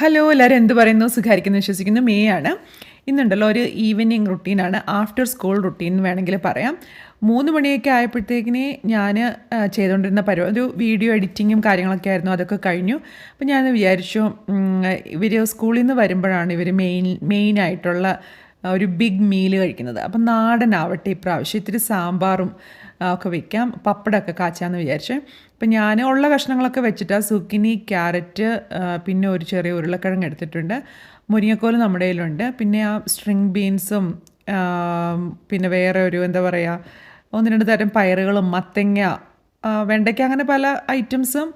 Hello എല്ലാവരും എന്ത് പറയുന്നു? സുഖാരിക്കുന്നു വിശ്വസിക്കുന്നു. മേ ആണ്. ഇന്നുണ്ടല്ലോ ഒരു ഈവനിങ് റുട്ടീനാണ് ആഫ്റ്റർ സ്കൂൾ റുട്ടീൻ വേണമെങ്കിൽ പറയാം. മൂന്ന് മണിയൊക്കെ ആയപ്പോഴത്തേക്കിന് ഞാൻ ചെയ്തുകൊണ്ടിരുന്ന പരിപാടി ഒരു വീഡിയോ എഡിറ്റിങ്ങും കാര്യങ്ങളൊക്കെ ആയിരുന്നു. അതൊക്കെ കഴിഞ്ഞു. അപ്പോൾ ഞാൻ വിചാരിച്ചു ഇവർ സ്കൂളിൽ നിന്ന് വരുമ്പോഴാണ് ഇവർ മെയിൻ മെയിനായിട്ടുള്ള ഒരു ബിഗ് മീൽ കഴിക്കുന്നത്. അപ്പം നാടനാവട്ടെ ഇപ്രാവശ്യം. ഇത്തിരി സാമ്പാറും ഒക്കെ വെക്കാം. പപ്പടമൊക്കെ കാച്ചാന്ന് വിചാരിച്ചു. അപ്പം ഞാൻ ഉള്ള കഷ്ണങ്ങളൊക്കെ വെച്ചിട്ട് സുക്കിനി ക്യാരറ്റ് പിന്നെ ഒരു ചെറിയ ഉരുളക്കിഴങ്ങ് എടുത്തിട്ടുണ്ട്. മുരിങ്ങക്കോൽ നമ്മുടെ കയ്യിലുണ്ട്. പിന്നെ ആ സ്ട്രിങ് ബീൻസും പിന്നെ വേറെ ഒരു എന്താ പറയുക ഒന്ന് രണ്ട് തരം പയറുകളും മത്തങ്ങ വെണ്ടയ്ക്ക അങ്ങനെ പല ഐറ്റംസും.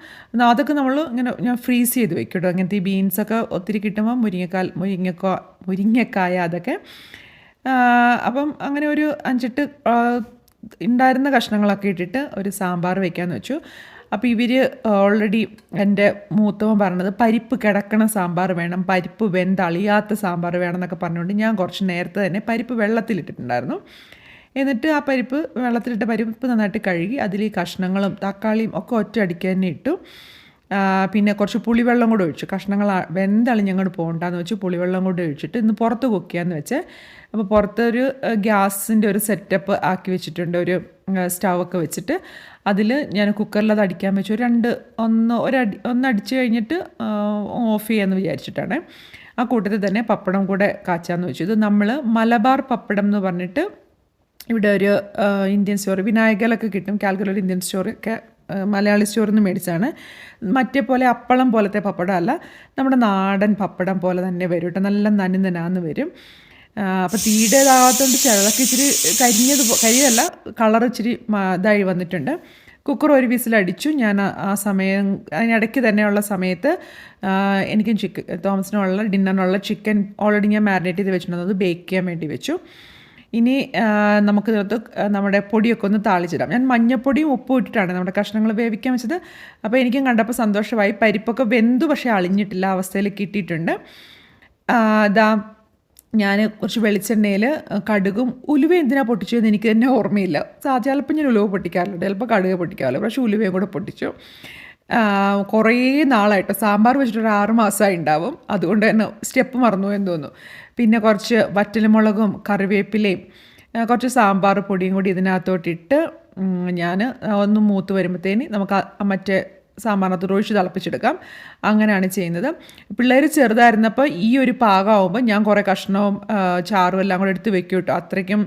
അതൊക്കെ നമ്മൾ ഇങ്ങനെ ഞാൻ ഫ്രീസ് ചെയ്ത് വെക്കും കേട്ടോ അങ്ങനത്തെ ഈ ബീൻസൊക്കെ ഒത്തിരി കിട്ടുമ്പോൾ മുരിങ്ങക്കാൽ മുരിങ്ങക്ക മുരിങ്ങക്കായ അതൊക്കെ. അപ്പം അങ്ങനെ ഒരു അഞ്ചെട്ട് ഉണ്ടായിരുന്ന കഷ്ണങ്ങളൊക്കെ ഇട്ടിട്ട് ഒരു സാമ്പാർ വെക്കാമെന്ന് വെച്ചു. അപ്പോൾ ഇവർ ഓൾറെഡി എന്റെ മൂത്തവൻ പറഞ്ഞത് പരിപ്പ് കിടക്കണ സാമ്പാർ വേണം പരിപ്പ് വെന്തളിയാത്ത സാമ്പാർ വേണം എന്നൊക്കെ പറഞ്ഞുകൊണ്ട് ഞാൻ കുറച്ച് നേരത്തെ തന്നെ പരിപ്പ് വെള്ളത്തിലിട്ടിട്ടുണ്ടായിരുന്നു. എന്നിട്ട് ആ പരിപ്പ് വെള്ളത്തിലിട്ട പരിപ്പ് നന്നായിട്ട് കഴുകി അതിൽ ഈ കഷ്ണങ്ങളും തക്കാളിയും ഒക്കെ ഒറ്റ അടിക്ക് തന്നെ ഇട്ടു. പിന്നെ കുറച്ച് പുളിവെള്ളം കൂടെ ഒഴിച്ചു കഷ്ണങ്ങൾ വെന്തളിഞ്ഞങ്ങോട്ട് പോകണ്ടെന്ന് വെച്ച് പുളിവെള്ളം കൂടെ ഒഴിച്ചിട്ട് ഇന്ന് പുറത്ത് കുക്കിയാന്ന് വെച്ച്. അപ്പോൾ പുറത്തൊരു ഗ്യാസിന്റെ ഒരു സെറ്റപ്പ് ആക്കി വെച്ചിട്ടുണ്ട്. ഒരു സ്റ്റൗവൊക്കെ വെച്ചിട്ട് അതിൽ ഞാൻ കുക്കറിൽ അത് അടിക്കാൻ വെച്ചു. ഒരു രണ്ട് ഒന്ന് ഒരടി ഒന്നടിച്ച് കഴിഞ്ഞിട്ട് ഓഫ് ചെയ്യാമെന്ന് വിചാരിച്ചിട്ടാണ്. ആ കൂട്ടത്തിൽ തന്നെ പപ്പടം കൂടെ കാച്ചാന്ന് വെച്ചു. ഇത് നമ്മൾ മലബാർ പപ്പടം എന്ന് പറഞ്ഞിട്ട് ഇവിടെ ഒരു ഇന്ത്യൻ സ്റ്റോർ വിനായകലൊക്കെ കിട്ടും കാൽക്കുലർ ഇന്ത്യൻ സ്റ്റോറൊക്കെ മലയാളി സ്റ്റോറിൽ നിന്ന് മേടിച്ചാണ് മറ്റേ പോലെ അപ്പളം പോലത്തെ പപ്പടം അല്ല നമ്മുടെ നാടൻ പപ്പടം പോലെ തന്നെ വരും കേട്ടോ നല്ല നനുനനാന്ന് വരും. അപ്പോൾ തീടേതാകത്തോണ്ട് ചിലതൊക്കെ ഇച്ചിരി കരിഞ്ഞത് കരിയല്ല കളർ ഇച്ചിരി ഇതായി വന്നിട്ടുണ്ട്. കുക്കർ ഒരു വിസിലടിച്ചു ഞാൻ ആ സമയം അതിനിടയ്ക്ക് തന്നെയുള്ള സമയത്ത് എനിക്കും ചിക്കൻ തോമസിനുള്ള ഡിന്നറിനുള്ള ചിക്കൻ ഓൾറെഡി ഞാൻ മാരിനേറ്റ് ചെയ്ത് വെച്ചിട്ടുണ്ടെന്ന് അത് ബേക്ക് ചെയ്യാൻ വേണ്ടി വെച്ചു. ഇനി നമുക്ക് ഇതിനകത്ത് നമ്മുടെ പൊടിയൊക്കെ ഒന്ന് താളിച്ചിടാം. ഞാൻ മഞ്ഞപ്പൊടിയും ഉപ്പും ഇട്ടിട്ടാണ് നമ്മുടെ കഷ്ണങ്ങൾ വേവിക്കാൻ വെച്ചത്. അപ്പോൾ എനിക്കും കണ്ടപ്പോൾ സന്തോഷമായി. പരിപ്പൊക്കെ വെന്തു പക്ഷേ അളിഞ്ഞിട്ടില്ല. അവസ്ഥയിൽ കിട്ടിയിട്ടുണ്ട്. അതാ ഞാൻ കുറച്ച് വെളിച്ചെണ്ണയിൽ കടുകും ഉലുവ എന്തിനാണ് പൊട്ടിച്ചതെന്ന് എനിക്ക് തന്നെ ഓർമ്മയില്ല. ചിലപ്പോൾ ഞാൻ ഉലുവ പൊട്ടിക്കാറുണ്ട്. ചിലപ്പോൾ കടുക് പൊട്ടിക്കാറില്ല പക്ഷേ ഉലുവയും കൂടെ പൊട്ടിച്ചു. കുറേ നാളായിട്ട്. സാമ്പാർ വെച്ചിട്ടൊരു ആറ് മാസമായി ഉണ്ടാവും. അതുകൊണ്ട് തന്നെ സ്റ്റെപ്പ് മറന്നു എന്ന് തോന്നുന്നു. പിന്നെ കുറച്ച് വറ്റൽമുളകും കറിവേപ്പിലയും കുറച്ച് സാമ്പാർ പൊടിയും കൂടി ഇതിനകത്തോട്ടിട്ട് ഞാൻ ഒന്ന് മൂത്ത് വരുമ്പോഴത്തേന് നമുക്ക് മറ്റേ സാമ്പാറിനകത്ത് ഒഴിച്ച് തിളപ്പിച്ചെടുക്കാം. അങ്ങനെയാണ് ചെയ്യുന്നത്. പിള്ളേർ ചെറുതായിരുന്നപ്പോൾ ഈ ഒരു പാകമാകുമ്പോൾ ഞാൻ കുറേ കഷ്ണവും ചാറും എല്ലാം കൂടെ എടുത്ത് വെക്കും കേട്ടോ. അത്രയ്ക്കും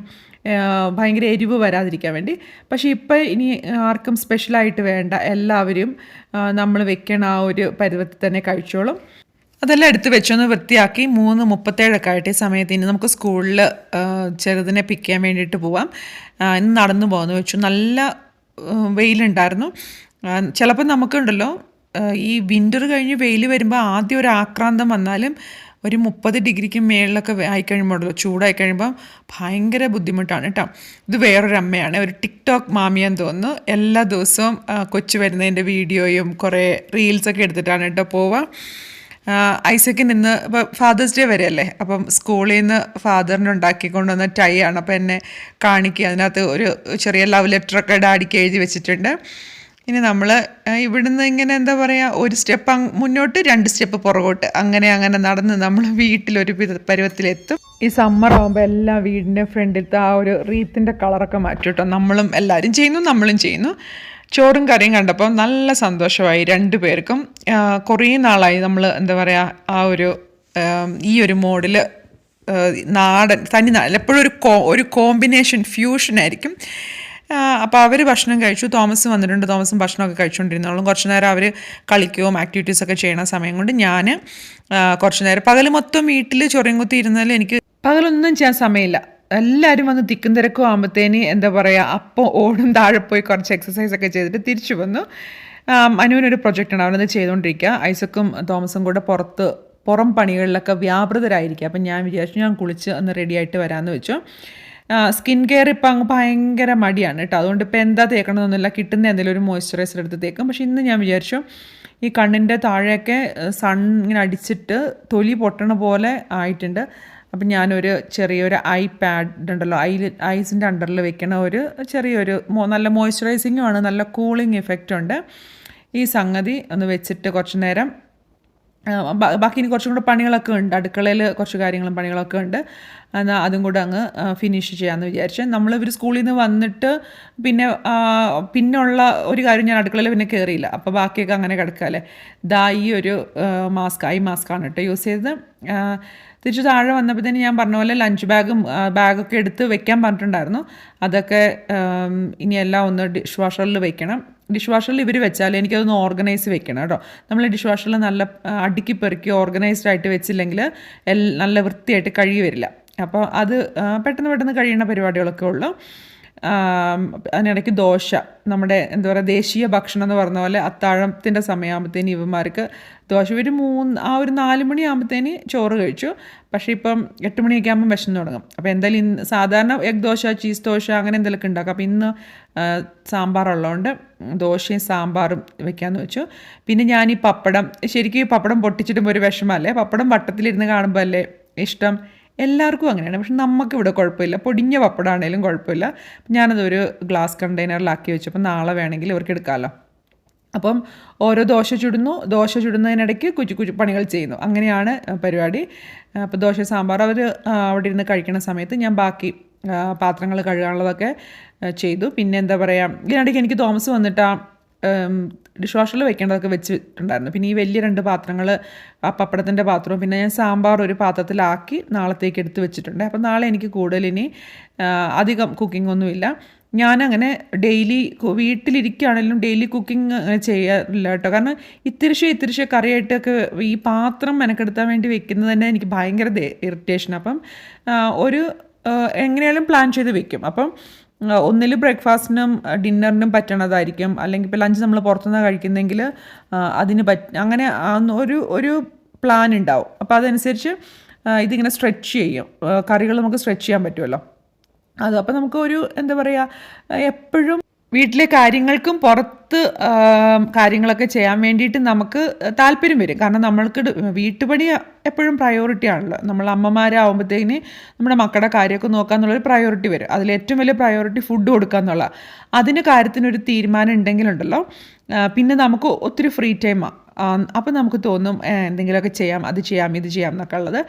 ഭയങ്കര എരിവ് വരാതിരിക്കാൻ വേണ്ടി. പക്ഷേ ഇപ്പം ഇനി ആർക്കും സ്പെഷ്യലായിട്ട് വേണ്ട എല്ലാവരും നമ്മൾ വെക്കണ ആ ഒരു പരുവത്തിൽ തന്നെ കഴിച്ചോളും. അതെല്ലാം എടുത്ത് വെച്ചൊന്ന് വൃത്തിയാക്കി മൂന്ന് മുപ്പത്തേഴൊക്കെ ആയിട്ട് ഈ സമയത്ത് ഇനി നമുക്ക് സ്കൂളിൽ ചെറുതിനെ പിക്ക് ചെയ്യാൻ വേണ്ടിയിട്ട് പോവാം. ഇന്ന് നടന്നു പോകുന്നു വെച്ചു. നല്ല വെയിലുണ്ടായിരുന്നു. ചിലപ്പോൾ നമുക്കുണ്ടല്ലോ ഈ വിന്റർ കഴിഞ്ഞ് വെയിൽ വരുമ്പോൾ ആദ്യം ഒരു ആക്രാന്തം വന്നാലും ഒരു മുപ്പത് ഡിഗ്രിക്ക് മേളിലൊക്കെ ആയിക്കഴിയുമ്പോഴല്ലോ ചൂടായി കഴിയുമ്പോൾ ഭയങ്കര ബുദ്ധിമുട്ടാണ് കേട്ടോ. ഇത് വേറൊരു അമ്മയാണ് ഒരു ടിക്ടോക്ക് മാമിയെന്ന് തോന്നുന്നു. എല്ലാ ദിവസവും കൊച്ചു വരുന്നതിന്റെ വീഡിയോയും കുറേ റീൽസൊക്കെ എടുത്തിട്ടാണ് കേട്ടോ പോവുക. ഐസക്കിന് ഇന്ന് ഇപ്പോൾ ഫാദേഴ്സ് ഡേ വരെയല്ലേ? അപ്പം സ്കൂളിൽ നിന്ന് ഫാദറിന് ഉണ്ടാക്കി കൊണ്ടുവന്ന ടൈ ആണ് അപ്പം എന്നെ കാണിക്കുക. അതിനകത്ത് ഒരു ചെറിയ ലവ് ലെറ്ററൊക്കെ ഡാഡിക്ക് എഴുതി വെച്ചിട്ടുണ്ട്. ഇനി നമ്മൾ ഇവിടുന്ന് ഇങ്ങനെ എന്താ പറയുക ഒരു സ്റ്റെപ്പ് മുന്നോട്ട് രണ്ട് സ്റ്റെപ്പ് പുറകോട്ട്. അങ്ങനെ അങ്ങനെ നടന്ന് നമ്മൾ വീട്ടിലൊരു ഒരു പരുവത്തിലെത്തും. ഈ സമ്മർ ആകുമ്പോൾ എല്ലാ വീടിന്റെ ഫ്രണ്ടിലത്തെ ആ ഒരു റീത്തിന്റെ കളറൊക്കെ മാറ്റും കേട്ടോ നമ്മളും എല്ലാവരും ചെയ്യുന്നു നമ്മളും ചെയ്യുന്നു. ചോറും കറിയും കണ്ടപ്പോൾ നല്ല സന്തോഷമായി രണ്ടു പേർക്കും. കുറേ നാളായി നമ്മൾ എന്താ പറയുക ആ ഒരു ഈ ഒരു മോഡിൽ നാടൻ തനി നാടൻ എപ്പോഴും ഒരു കോ ഒരു കോമ്പിനേഷൻ ഫ്യൂഷൻ ആയിരിക്കും. അപ്പോൾ അവർ ഭക്ഷണം കഴിച്ചു. തോമസ് വന്നിട്ടുണ്ട്. തോമസും ഭക്ഷണമൊക്കെ കഴിച്ചുകൊണ്ടിരുന്നോളും കുറച്ച് നേരം അവർ കളിക്കുകയും ആക്ടിവിറ്റീസൊക്കെ ചെയ്യണ സമയം കൊണ്ട് ഞാൻ കുറച്ച് നേരം പകൽ മൊത്തം വീട്ടിൽ ചൊറിയും കുത്തി ഇരുന്നാലും എനിക്ക് പകലൊന്നും ചെയ്യാൻ സമയമില്ല. എല്ലാവരും വന്ന് തിക്കും തിരക്കും ആകുമ്പോഴത്തേന് എന്താ പറയുക അപ്പോൾ ഓടും താഴെ പോയി കുറച്ച് എക്സസൈസ് ഒക്കെ ചെയ്തിട്ട് തിരിച്ചു വന്നു. അനുവിനൊരു പ്രൊജക്റ്റാണ് അവനത് ചെയ്തുകൊണ്ടിരിക്കുക ഐസക്കും തോമസും കൂടെ പുറത്ത് പുറം പണികളിലൊക്കെ വ്യാപൃതരായിരിക്കുക അപ്പം ഞാൻ വിചാരിച്ചു ഞാൻ കുളിച്ച് ഒന്ന് റെഡിയായിട്ട് വരാമെന്ന് വെച്ചു. സ്കിൻ കെയർ ഇപ്പം അങ്ങ് ഭയങ്കര മടിയാണ് കേട്ടോ അതുകൊണ്ട് ഇപ്പോൾ എന്താ തേക്കണമെന്നൊന്നുമില്ല കിട്ടുന്ന എന്തെങ്കിലും ഒരു മോയ്സ്ചറൈസർ എടുത്ത് തേക്കും. പക്ഷെ ഇന്ന് ഞാൻ വിചാരിച്ചു ഈ കണ്ണിന്റെ താഴെയൊക്കെ സൺ ഇങ്ങനെ അടിച്ചിട്ട് തൊലി പൊട്ടണ പോലെ ആയിട്ടുണ്ട്. അപ്പം ഞാനൊരു ചെറിയൊരു ഐ പാഡ് ഉണ്ടല്ലോ ഐ ഐസിന്റെ അണ്ടറിൽ വെക്കണ ഒരു ചെറിയൊരു നല്ല മോയ്സ്ചറൈസിങ്ങും ആണ് നല്ല കൂളിംഗ് എഫക്റ്റ് ഉണ്ട്. ഈ സംഗതി ഒന്ന് വെച്ചിട്ട് കുറച്ച് നേരം ബാക്കി ഇനി കുറച്ചും കൂടെ പണികളൊക്കെ ഉണ്ട്. അടുക്കളയിൽ കുറച്ച് കാര്യങ്ങളും പണികളൊക്കെ ഉണ്ട്. എന്നാൽ അതും കൂടെ അങ്ങ് ഫിനിഷ് ചെയ്യാമെന്ന് വിചാരിച്ചു നമ്മൾ ഇവർ സ്കൂളിൽ നിന്ന് വന്നിട്ട് പിന്നെ പിന്നുള്ള ഒരു കാര്യം ഞാൻ അടുക്കളയിൽ പിന്നെ കയറിയില്ല അപ്പോൾ ബാക്കിയൊക്കെ അങ്ങനെ കിടക്കാല്ലേ ദാ ഈ ഒരു മാസ്ക് ഐ മാസ്കാണ് കേട്ടോ യൂസ് ചെയ്തത്. തിരിച്ച് താഴെ വന്നപ്പോഴത്തേന് ഞാൻ പറഞ്ഞ പോലെ ലഞ്ച് ബാഗും ബാഗൊക്കെ എടുത്ത് വെക്കാൻ പറഞ്ഞിട്ടുണ്ടായിരുന്നു. അതൊക്കെ ഇനിയെല്ലാം ഒന്ന് ഡിഷ് വാഷറിൽ വെക്കണം. ഡിഷ് വാഷറിൽ ഇവർ വെച്ചാൽ എനിക്കതൊന്ന് ഓർഗനൈസ് വെക്കണം കേട്ടോ. നമ്മൾ ഡിഷ് വാഷറിൽ നല്ല അടുക്കി പെറുക്കി ഓർഗനൈസ്ഡ് ആയിട്ട് വെച്ചില്ലെങ്കിൽ നല്ല വൃത്തിയായിട്ട് കഴുകി വരില്ല. അപ്പോൾ അത് പെട്ടെന്ന് പെട്ടെന്ന് കഴിയുന്ന പരിപാടികളൊക്കെ ഉള്ളൂ. അതിനിടയ്ക്ക് ദോശ. നമ്മുടെ എന്താ പറയുക ദേശീയ ഭക്ഷണം എന്ന് പറഞ്ഞ പോലെ അത്താഴത്തിന്റെ സമയമാകുമ്പോഴത്തേന് ഇവന്മാർക്ക് ദോശ. ഒരു മൂന്ന് ആ ഒരു നാല് മണിയാകുമ്പോഴത്തേന് ചോറ് കഴിച്ചു. പക്ഷേ ഇപ്പം എട്ട് മണിയൊക്കെ ആകുമ്പോൾ വിശന്ന് തുടങ്ങും. അപ്പോൾ എന്തായാലും ഇന്ന് സാധാരണ എഗ് ദോശ ചീസ് ദോശ അങ്ങനെ എന്തെങ്കിലുമൊക്കെ ഉണ്ടാക്കും. അപ്പോൾ ഇന്ന് സാമ്പാറുള്ളതുകൊണ്ട് ദോശയും സാമ്പാറും വെക്കാമെന്ന് വെച്ചു. പിന്നെ ഞാൻ ഈ പപ്പടം ശരിക്കും ഈ പപ്പടം പൊട്ടിച്ചിട്ടുമ്പോൾ ഒരു വിഷമല്ലേ പപ്പടം വട്ടത്തിലിരുന്ന് കാണുമ്പോൾ അല്ലേ ഇഷ്ടം? എല്ലാവർക്കും അങ്ങനെയാണ്. പക്ഷെ നമുക്ക് ഇവിടെ കുഴപ്പമില്ല. പൊടിഞ്ഞ പപ്പടമാണേലും കുഴപ്പമില്ല. ഞാനതൊരു ഗ്ലാസ് കണ്ടെയ്നറിലാക്കി വെച്ചപ്പോൾ നാളെ വേണമെങ്കിൽ ഇവർക്ക് എടുക്കാമല്ലോ അപ്പം ഓരോ ദോശ ചുടുന്നു. ദോശ ചുടുന്നതിനിടയ്ക്ക് കുച്ചു കുച്ചു പണികൾ ചെയ്യുന്നു. അങ്ങനെയാണ് പരിപാടി. അപ്പോൾ ദോശ സാമ്പാർ അവർ അവിടെ ഇരുന്ന് കഴിക്കുന്ന സമയത്ത് ഞാൻ ബാക്കി പാത്രങ്ങൾ കഴുകാനുള്ളതൊക്കെ ചെയ്തു. പിന്നെ എന്താ പറയുക ഇതിനിടയ്ക്ക് എനിക്ക് തോമസ് വന്നിട്ട് ആ ഡിഷ് വാഷറിൽ വെക്കേണ്ടതൊക്കെ വെച്ചിട്ടുണ്ടായിരുന്നു. പിന്നെ ഈ വലിയ രണ്ട് പാത്രങ്ങൾ ആ പപ്പടത്തിന്റെ പാത്രവും പിന്നെ ഞാൻ സാമ്പാർ ഒരു പാത്രത്തിലാക്കി നാളത്തേക്ക് എടുത്ത് വെച്ചിട്ടുണ്ട്. അപ്പോൾ നാളെ എനിക്ക് കൂടുതൽ ഇനി അധികം കുക്കിംഗ് ഒന്നുമില്ല. ഞാനങ്ങനെ ഡെയിലി വീട്ടിലിരിക്കുകയാണെങ്കിലും ഡെയിലി കുക്കിംഗ് ചെയ്യാറില്ല കേട്ടോ. കാരണം ഇത്തിരിശേ ഇത്തിരിശേ കറിയായിട്ടൊക്കെ ഈ പാത്രം മെനക്കെടുത്താൻ വേണ്ടി വെക്കുന്നത് തന്നെ എനിക്ക് ഭയങ്കര ഇറിറ്റേഷൻ അപ്പം ഒരു എങ്ങനെയാലും പ്ലാൻ ചെയ്ത് വെക്കും. അപ്പം ഒന്നിൽ ബ്രേക്ക്ഫാസ്റ്റിനും ഡിന്നറിനും പറ്റണതായിരിക്കും. അല്ലെങ്കിൽ ഇപ്പോൾ ലഞ്ച് നമ്മൾ പുറത്തുനിന്ന് കഴിക്കുന്നെങ്കിൽ അതിന് പറ്റ അങ്ങനെ ഒരു ഒരു പ്ലാൻ ഉണ്ടാവും അപ്പോൾ അതനുസരിച്ച് ഇതിങ്ങനെ സ്ട്രെച്ച് ചെയ്യും. കറികൾ നമുക്ക് സ്ട്രെച്ച് ചെയ്യാൻ പറ്റുമല്ലോ അത് അപ്പോൾ നമുക്ക് ഒരു എന്താ പറയുക എപ്പോഴും വീട്ടിലെ കാര്യങ്ങൾക്കും പുറത്ത് കാര്യങ്ങളൊക്കെ ചെയ്യാൻ വേണ്ടിയിട്ട് നമുക്ക് താല്പര്യം വരും. കാരണം നമ്മൾക്ക് വീട്ടുപണി എപ്പോഴും പ്രയോറിറ്റി ആണല്ലോ. നമ്മൾ അമ്മമാരാകുമ്പോഴത്തേക്കിന് നമ്മുടെ മക്കളുടെ കാര്യമൊക്കെ നോക്കുക എന്നുള്ളൊരു പ്രയോറിറ്റി വരും. അതിൽ ഏറ്റവും വലിയ പ്രയോറിറ്റി ഫുഡ് കൊടുക്കുക എന്നുള്ള അതിന് കാര്യത്തിനൊരു തീരുമാനം ഉണ്ടെങ്കിലുണ്ടല്ലോ. പിന്നെ നമുക്ക് ഒത്തിരി ഫ്രീ ടൈമാണ് അപ്പോൾ നമുക്ക് തോന്നും "ഏ, എന്തെങ്കിലുമൊക്കെ ചെയ്യാം അത് ചെയ്യാം ഇത് ചെയ്യാം എന്നൊക്കെ ഉള്ളത്.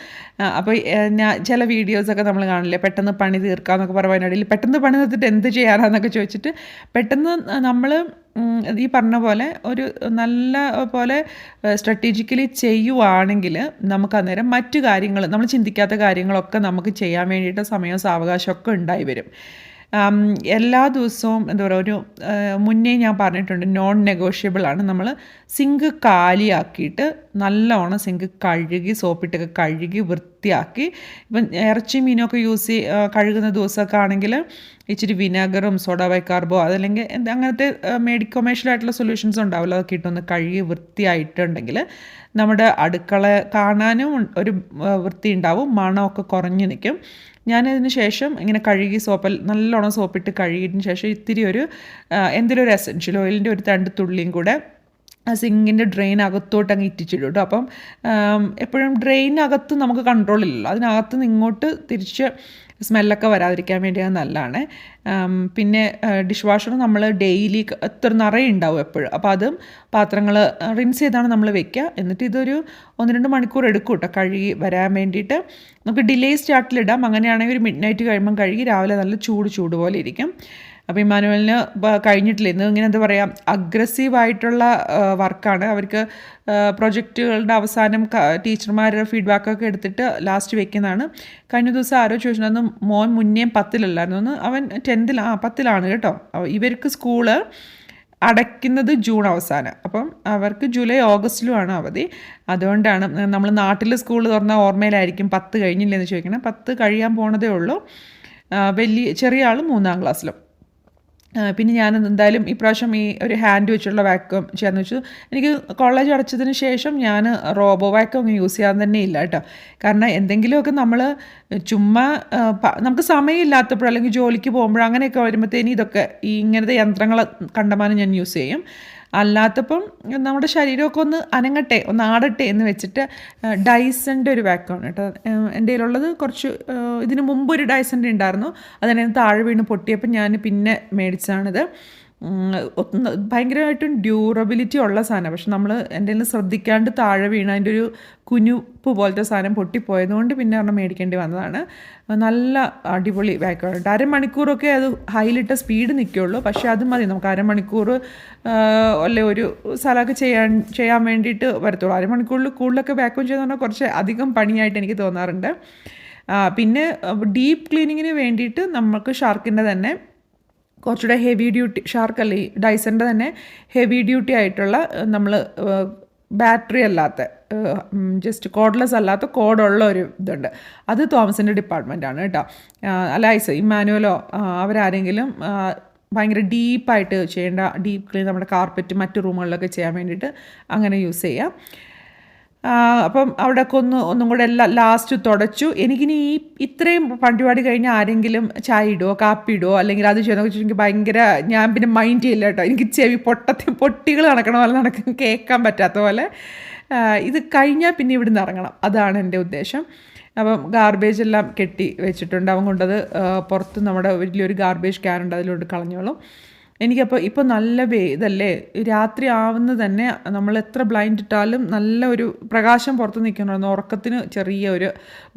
അപ്പോൾ ഞാൻ ചില വീഡിയോസൊക്കെ നമ്മൾ കാണില്ലേ പെട്ടെന്ന് പണി തീർക്കാം എന്നൊക്കെ പറയുന്നതിനിടയിൽ പെട്ടെന്ന് പണി തീർത്തിട്ട് എന്ത് ചെയ്യാനാന്നൊക്കെ ചോദിച്ചിട്ട് പെട്ടെന്ന് നമ്മൾ ഈ പറഞ്ഞ പോലെ ഒരു നല്ല പോലെ സ്ട്രാറ്റജിക്കലി ചെയ്യുവാണെങ്കിൽ നമുക്ക് അന്നേരം മറ്റു കാര്യങ്ങൾ നമ്മൾ ചിന്തിക്കാത്ത കാര്യങ്ങളൊക്കെ നമുക്ക് ചെയ്യാൻ വേണ്ടിയിട്ട് സമയവും സാവകാശമൊക്കെ ഉണ്ടായി വരും. എല്ലാ ദിവസവും എന്താ പറയുക ഒരു മുന്നേ ഞാൻ പറഞ്ഞിട്ടുണ്ട് നോൺ നെഗോഷ്യബിൾ ആണ്. നമ്മൾ സിങ്ക് കാലിയാക്കിയിട്ട് നല്ലോണം സിങ്ക് കഴുകി സോപ്പിട്ടൊക്കെ കഴുകി വൃത്തിയാക്കി. ഇപ്പം ഇറച്ചി മീനൊക്കെ യൂസ് കഴുകുന്ന ദിവസമൊക്കെ ആണെങ്കിൽ ഇച്ചിരി വിനാഗറും സോഡ ബൈക്കാർബോ അതല്ലെങ്കിൽ എന്താ അങ്ങനത്തെ മെഡിക്കോമേഷ്യലായിട്ടുള്ള സൊല്യൂഷൻസ് ഉണ്ടാവില്ല അതൊക്കെ ഇട്ടൊന്ന് കഴുകി വൃത്തിയായിട്ടുണ്ടെങ്കിൽ നമ്മുടെ അടുക്കള കാണാനും ഒരു വൃത്തി ഉണ്ടാവും മണമൊക്കെ കുറഞ്ഞു നിൽക്കും. ഞാനതിന് ശേഷം ഇങ്ങനെ കഴുകി സോപ്പിൽ നല്ലോണം സോപ്പിട്ട് കഴുകിയതിന് ശേഷം ഇത്തിരി ഒരു എന്തെങ്കിലും ഒരു എസെൻഷ്യൽ ഓയിലിന്റെ ഒരു രണ്ട് തുള്ളിയും കൂടെ സിങ്കിന്റെ ഡ്രെയിൻ അകത്തോട്ട് അങ്ങ് ഇറ്റിച്ചിടും കേട്ടോ. അപ്പം എപ്പോഴും ഡ്രെയിനകത്ത് നമുക്ക് കൺട്രോൾ ഇല്ലല്ലോ. അതിനകത്ത് നിന്ന് ഇങ്ങോട്ട് തിരിച്ച് സ്മെല്ലൊക്കെ വരാതിരിക്കാൻ വേണ്ടി അത് നല്ലതാണ്. പിന്നെ ഡിഷ് വാഷർ നമ്മൾ ഡെയിലി എത്ര നിറയെ ഉണ്ടാവും എപ്പോഴും. അപ്പോൾ അതും പാത്രങ്ങൾ റിൻസ് ചെയ്താണ് നമ്മൾ വെക്കുക. എന്നിട്ട് ഇതൊരു ഒന്ന് രണ്ട് മണിക്കൂർ എടുക്കും കേട്ടോ കഴുകി വരാൻ വേണ്ടിയിട്ട്. നമുക്ക് ഡിലേ സ്റ്റാർട്ടിലിടാം അങ്ങനെയാണെങ്കിൽ ഒരു മിഡ് നൈറ്റ് കഴിയുമ്പം കഴുകി രാവിലെ നല്ല ചൂട് ചൂട് പോലെ ഇരിക്കും. അപ്പോൾ ഇമാനുവലിന് കഴിഞ്ഞിട്ടില്ല? ഇന്ന് ഇങ്ങനെ എന്താ പറയുക അഗ്രസീവായിട്ടുള്ള വർക്കാണ്. അവർക്ക് പ്രൊജക്റ്റുകളുടെ അവസാനം ടീച്ചർമാരുടെ ഫീഡ്ബാക്കൊക്കെ എടുത്തിട്ട് ലാസ്റ്റ് വെക്കുന്നതാണ്. കഴിഞ്ഞ ദിവസം ആരോ ചോദിച്ചിട്ടുണ്ടായിരുന്നു മോൻ മുന്നേ പത്തിലല്ലായിരുന്നു ഒന്ന് അവൻ ടെൻത്തിൽ ആ പത്തിലാണ് കേട്ടോ. ഇവർക്ക് സ്കൂൾ അടയ്ക്കുന്നത് ജൂൺ അവസാനം. അപ്പം അവർക്ക് ജൂലൈ ഓഗസ്റ്റിലുമാണ് അവധി. അതുകൊണ്ടാണ് നമ്മൾ നാട്ടിൽ സ്കൂൾ തുറന്ന ഓർമ്മയിലായിരിക്കും പത്ത് കഴിഞ്ഞില്ലെന്ന് ചോദിക്കണം. പത്ത് കഴിയാൻ പോണതേ ഉള്ളൂ. വലിയ ചെറിയ ആൾ മൂന്നാം ക്ലാസ്സിലും. പിന്നെ ഞാൻ എന്തായാലും ഇപ്രാവശ്യം ഈ ഒരു ഹാൻഡ് വെച്ചുള്ള വാക്വം ചെയ്യാമെന്ന് വെച്ചു. എനിക്ക് കോളേജ് അടച്ചതിന് ശേഷം ഞാൻ റോബോ വാക്വം ഒന്നും യൂസ് ചെയ്യാൻ തന്നെ ഇല്ല കേട്ടോ. കാരണം എന്തെങ്കിലുമൊക്കെ നമ്മൾ ചുമ്മാ നമുക്ക് സമയമില്ലാത്തപ്പോൾ അല്ലെങ്കിൽ ജോലിക്ക് പോകുമ്പോൾ അങ്ങനെയൊക്കെ വരുമ്പോഴത്തേനും ഇതൊക്കെ ഈ ഇങ്ങനത്തെ യന്ത്രങ്ങൾ കണ്ടമാനം ഞാൻ യൂസ് ചെയ്യും. അല്ലാത്തപ്പം നമ്മുടെ ശരീരമൊക്കെ ഒന്ന് അനങ്ങട്ടെ ഒന്ന് ആടട്ടെ എന്ന് വെച്ചിട്ട് ഡൈസന്റെ ഒരു വാക്കാണ് കേട്ടോ. എന്റെ കയ്യിലുള്ളത് കുറച്ച് ഇതിന് മുമ്പ് ഒരു ഡൈസന്റെ ഉണ്ടായിരുന്നു. അതിനെ താഴെ വീണ് പൊട്ടിയപ്പോൾ ഞാൻ പിന്നെ മേടിച്ചാണിത് ഭയങ്കരമായിട്ടും ഡ്യൂറബിലിറ്റി ഉള്ള സാധനം. പക്ഷെ നമ്മൾ എന്തെങ്കിലും ശ്രദ്ധിക്കാണ്ട് താഴെ വീണ അതിന്റെ ഒരു കുനുപ്പ് പോലത്തെ സാധനം പൊട്ടിപ്പോയതുകൊണ്ട് പിന്നെ ഒരെണ്ണം മേടിക്കേണ്ടി വന്നതാണ്. നല്ല അടിപൊളി ബാക്കാണ് അരമണിക്കൂറൊക്കെ അത് ഹൈലിട്ട സ്പീഡ് നിൽക്കുള്ളൂ പക്ഷേ അത് മതി. നമുക്ക് അരമണിക്കൂർ അല്ലെ ഒരു സ്ഥലമൊക്കെ ചെയ്യാൻ ചെയ്യാൻ വേണ്ടിയിട്ട് വരത്തുള്ളൂ. അരമണിക്കൂറിൽ കൂടുതലൊക്കെ ബാക്കും ചെയ്യുന്ന പറഞ്ഞാൽ കുറച്ച് അധികം പണിയായിട്ട് എനിക്ക് തോന്നാറുണ്ട്. പിന്നെ ഡീപ്പ് ക്ലീനിങ്ങിന് വേണ്ടിയിട്ട് നമുക്ക് ഷാർക്കിന്റെ തന്നെ കുറച്ചുകൂടെ ഹെവി ഡ്യൂട്ടി ഷാർക്ക് അല്ലെ ഡൈസന്റെ തന്നെ ഹെവി ഡ്യൂട്ടി ആയിട്ടുള്ള നമ്മൾ ബാറ്ററി അല്ലാത്ത ജസ്റ്റ് കോഡ്ലെസ് അല്ലാത്ത കോഡുള്ള ഒരു ഇതുണ്ട്. അത് തോമസിന്റെ ഡിപ്പാർട്ട്മെന്റാണ് കേട്ടോ. അല്ല ഐസ് ഇമ്മാനുവലോ അവരാരെങ്കിലും ഭയങ്കര ഡീപ്പായിട്ട് ചെയ്യേണ്ട ഡീപ്പ് ക്ലീൻ നമ്മുടെ കാർപ്പറ്റ് മറ്റ് റൂമുകളിലൊക്കെ ചെയ്യാൻ വേണ്ടിയിട്ട് അങ്ങനെ യൂസ് ചെയ്യാം. അപ്പം അവിടെയൊക്കെ ഒന്ന് ഒന്നും കൂടെ എല്ലാം ലാസ്റ്റ് തുടച്ചു. എനിക്കിനി ഈ ഇത്രയും പരിപാടി കഴിഞ്ഞാൽ ആരെങ്കിലും ചായ ഇടുമോ കാപ്പി ഇടുമോ അല്ലെങ്കിൽ അത് ചെയ്യുന്ന വെച്ചാൽ എനിക്ക് ഭയങ്കര ഞാൻ പിന്നെ മൈൻഡ് ചെയ്യില്ല കേട്ടോ. എനിക്ക് ചെവി പൊട്ടത്തി പൊട്ടികൾ നടക്കണ പോലെ നടക്കും കേൾക്കാൻ പറ്റാത്ത പോലെ. ഇത് കഴിഞ്ഞാൽ പിന്നെ ഇവിടുന്ന് ഇറങ്ങണം. അതാണ് എന്റെ ഉദ്ദേശം. അപ്പം ഗാർബേജ് എല്ലാം കെട്ടി വെച്ചിട്ടുണ്ട്. അവൻ കൊണ്ടത് പുറത്ത് നമ്മുടെ വലിയൊരു ഗാർബേജ് ക്യാൻ ഉണ്ട്. അതിലോട്ട് കളഞ്ഞോളും. എനിക്കപ്പോൾ ഇപ്പോൾ നല്ല വേ ഇതല്ലേ? രാത്രി ആവുന്ന തന്നെ നമ്മൾ എത്ര ബ്ലൈൻഡ് ഇട്ടാലും നല്ല ഒരു പ്രകാശം പുറത്ത് നിൽക്കണമെന്ന് ഉറക്കത്തിന് ചെറിയ ഒരു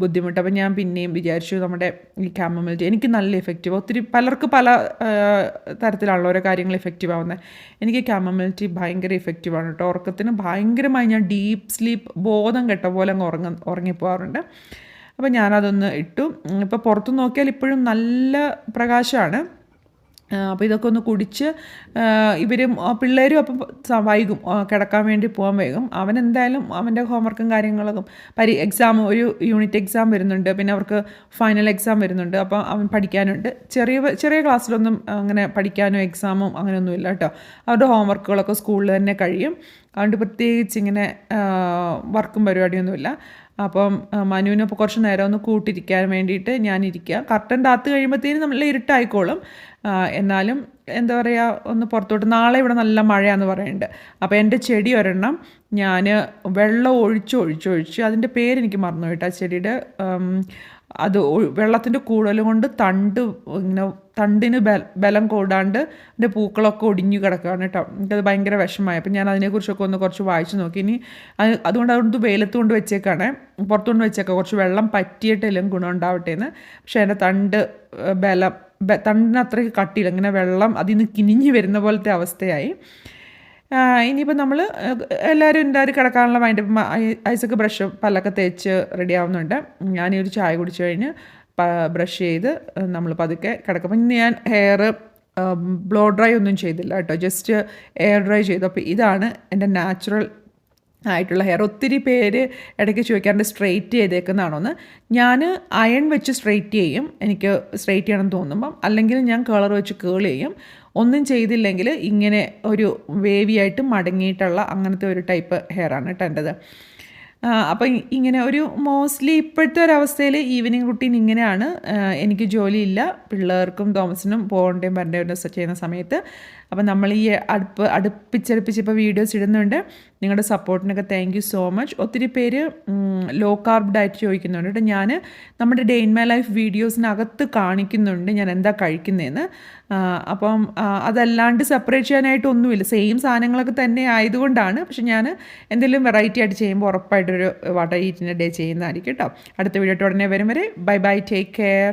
ബുദ്ധിമുട്ട്. അപ്പോൾ ഞാൻ പിന്നെയും വിചാരിച്ചു നമ്മുടെ ഈ ക്യാമമിലിറ്റി എനിക്ക് നല്ല എഫക്റ്റീവ് ഒത്തിരി പലർക്ക് പല തരത്തിലുള്ള ഓരോ കാര്യങ്ങൾ എഫക്റ്റീവ് ആവുന്നത് എനിക്ക് ക്യാമമിലിറ്റി ഭയങ്കര എഫക്റ്റീവാണ് കേട്ടോ. ഉറക്കത്തിന് ഭയങ്കരമായി ഞാൻ ഡീപ്പ് സ്ലീപ്പ് ബോധം കെട്ട പോലെ അങ്ങ് ഉറങ്ങ ഉറങ്ങിപ്പോകാറുണ്ട് അപ്പോൾ ഞാനതൊന്ന് ഇട്ടു. ഇപ്പോൾ പുറത്ത് നോക്കിയാൽ ഇപ്പോഴും നല്ല പ്രകാശമാണ്. അപ്പോൾ ഇതൊക്കെ ഒന്ന് കുടിച്ച് ഇവരും പിള്ളേരും അപ്പം വൈകും കിടക്കാൻ വേണ്ടി പോകാൻ വൈകും. അവൻ എന്തായാലും അവന്റെ ഹോംവർക്കും കാര്യങ്ങളൊക്കെ പരി എക്സാം ഒരു യൂണിറ്റ് എക്സാം വരുന്നുണ്ട്. പിന്നെ അവർക്ക് ഫൈനൽ എക്സാം വരുന്നുണ്ട്. അപ്പോൾ അവൻ പഠിക്കാനുണ്ട്. ചെറിയ ചെറിയ ക്ലാസ്സിലൊന്നും അങ്ങനെ പഠിക്കാനോ എക്സാമും അങ്ങനെയൊന്നുമില്ല കേട്ടോ. അവരുടെ ഹോംവർക്കുകളൊക്കെ സ്കൂളിൽ തന്നെ കഴിയും. അതുകൊണ്ട് പ്രത്യേകിച്ച് ഇങ്ങനെ വർക്കും പരിപാടിയൊന്നുമില്ല അപ്പം മനുവിനെ ഇപ്പോൾ കുറച്ച് നേരം ഒന്ന് കൂട്ടിരിക്കാൻ വേണ്ടിയിട്ട് ഞാനിരിക്കുക കർട്ടൻ താത്ത് കഴിയുമ്പോഴത്തേനും നമ്മൾ ഇരുട്ടായിക്കോളും. എന്നാലും എന്താ പറയുക ഒന്ന് പുറത്തോട്ട് നാളെ ഇവിടെ നല്ല മഴയാന്ന് പറയുന്നുണ്ട് അപ്പോൾ എന്റെ ചെടി ഒരെണ്ണം ഞാൻ വെള്ളം ഒഴിച്ച് ഒഴിച്ച് ഒഴിച്ച് അതിന്റെ പേരെനിക്ക് മറന്നു കേട്ടോ ചെടിയുടെ അത് വെള്ളത്തിന്റെ കൂടുതൽ കൊണ്ട് തണ്ട് ഇങ്ങനെ തണ്ടിന് ബലം കൂടാണ്ട് അതിന്റെ പൂക്കളൊക്കെ ഒടിഞ്ഞു കിടക്കുകയാണ് കേട്ടോ. എനിക്കത് ഭയങ്കര വിഷമമായി. അപ്പം ഞാൻ അതിനെക്കുറിച്ചൊക്കെ ഒന്ന് കുറച്ച് വായിച്ചു നോക്കി. ഇനി അത് അതുകൊണ്ട് അതുകൊണ്ട് വെയിലത്ത് കൊണ്ട് വെച്ചേക്കാണ്. പുറത്തുകൊണ്ട് വെച്ചേക്കാം. കുറച്ച് വെള്ളം പറ്റിയിട്ടെല്ലാം ഗുണം ഉണ്ടാവട്ടെ എന്ന്. പക്ഷേ എന്റെ തണ്ട് ബലം തണ്ടിന് അത്രയ്ക്ക് കട്ടിയില്ല. ഇങ്ങനെ വെള്ളം അതിൽ നിന്ന് കിനിഞ്ഞ് വരുന്ന പോലത്തെ അവസ്ഥയായി. ഇനിയിപ്പോൾ നമ്മൾ എല്ലാവരും എല്ലാവരും കിടക്കാനുള്ള മൈൻഡ് ഐസക്ക് ബ്രഷ് പല്ലൊക്കെ തേച്ച് റെഡി ആവുന്നുണ്ട്. ഞാൻ ഒരു ചായ കുടിച്ച് കഴിഞ്ഞ് ബ്രഷ് ചെയ്ത് നമ്മൾ പതുക്കെ കിടക്കും. ഇന്ന് ഞാൻ ഹെയർ ബ്ലോ ഡ്രൈ ഒന്നും ചെയ്തില്ല കേട്ടോ. ജസ്റ്റ് എയർ ഡ്രൈ ചെയ്തു അപ്പോൾ ഇതാണ് എന്റെ നാച്ചുറൽ ആയിട്ടുള്ള ഹെയർ ഒത്തിരി പേര് ഇടയ്ക്ക് ചോദിക്കാറുണ്ട് സ്ട്രെയിറ്റ് ചെയ്തേക്കുന്നതാണോ എന്ന് ഞാൻ അയൺ വെച്ച് സ്ട്രെയിറ്റ് ചെയ്യും. എനിക്ക് സ്ട്രെയിറ്റ് ചെയ്യണം തോന്നുമ്പം അല്ലെങ്കിൽ ഞാൻ കളർ വെച്ച് കേൾ ചെയ്യും. ഒന്നും ചെയ്തില്ലെങ്കിൽ ഇങ്ങനെ ഒരു വേവി ആയിട്ട് മടങ്ങിയിട്ടുള്ള അങ്ങനത്തെ ഒരു ടൈപ്പ് ഹെയർ ആണ് കേട്ടോ എന്റെത് അപ്പം ഇങ്ങനെ ഒരു മോസ്റ്റ്ലി ഇപ്പോഴത്തെ ഒരവസ്ഥയിൽ ഈവനിങ് റുട്ടീൻ ഇങ്ങനെയാണ്. എനിക്ക് ജോലിയില്ല. പിള്ളേർക്കും തോമസിനും പോകേണ്ടേയും വരേണ്ടയും ചെയ്യുന്ന സമയത്ത് അപ്പം നമ്മൾ ഈ അടുപ്പ് അടുപ്പിച്ചടുപ്പിച്ച് ഇപ്പോൾ വീഡിയോസ് ഇടുന്നുണ്ട്. നിങ്ങളുടെ സപ്പോർട്ടിനൊക്കെ താങ്ക് യു സോ മച്ച് ഒത്തിരി പേര് ലോ കാർബ് ഡയറ്റ് ചോദിക്കുന്നുണ്ട് കേട്ടോ. ഞാൻ നമ്മുടെ ഡേ ഇൻ മൈ ലൈഫ് വീഡിയോസിനകത്ത് കാണിക്കുന്നുണ്ട് ഞാൻ എന്താ കഴിക്കുന്നതെന്ന് അപ്പം അതല്ലാണ്ട് സെപ്പറേറ്റ് ചെയ്യാനായിട്ടൊന്നുമില്ല സെയിം സാധനങ്ങളൊക്കെ തന്നെ ആയതുകൊണ്ടാണ്. പക്ഷെ ഞാൻ എന്തെങ്കിലും വെറൈറ്റി ആയിട്ട് ചെയ്യുമ്പോൾ ഉറപ്പായിട്ടൊരു വാട്ടർ ഈറ്റിന്റെ ഡേ ചെയ്യുന്നതായിരിക്കും കേട്ടോ. അടുത്ത വീഡിയോ ഉടനെ വരും വരെ ബൈ ബൈ ടേക്ക് കെയർ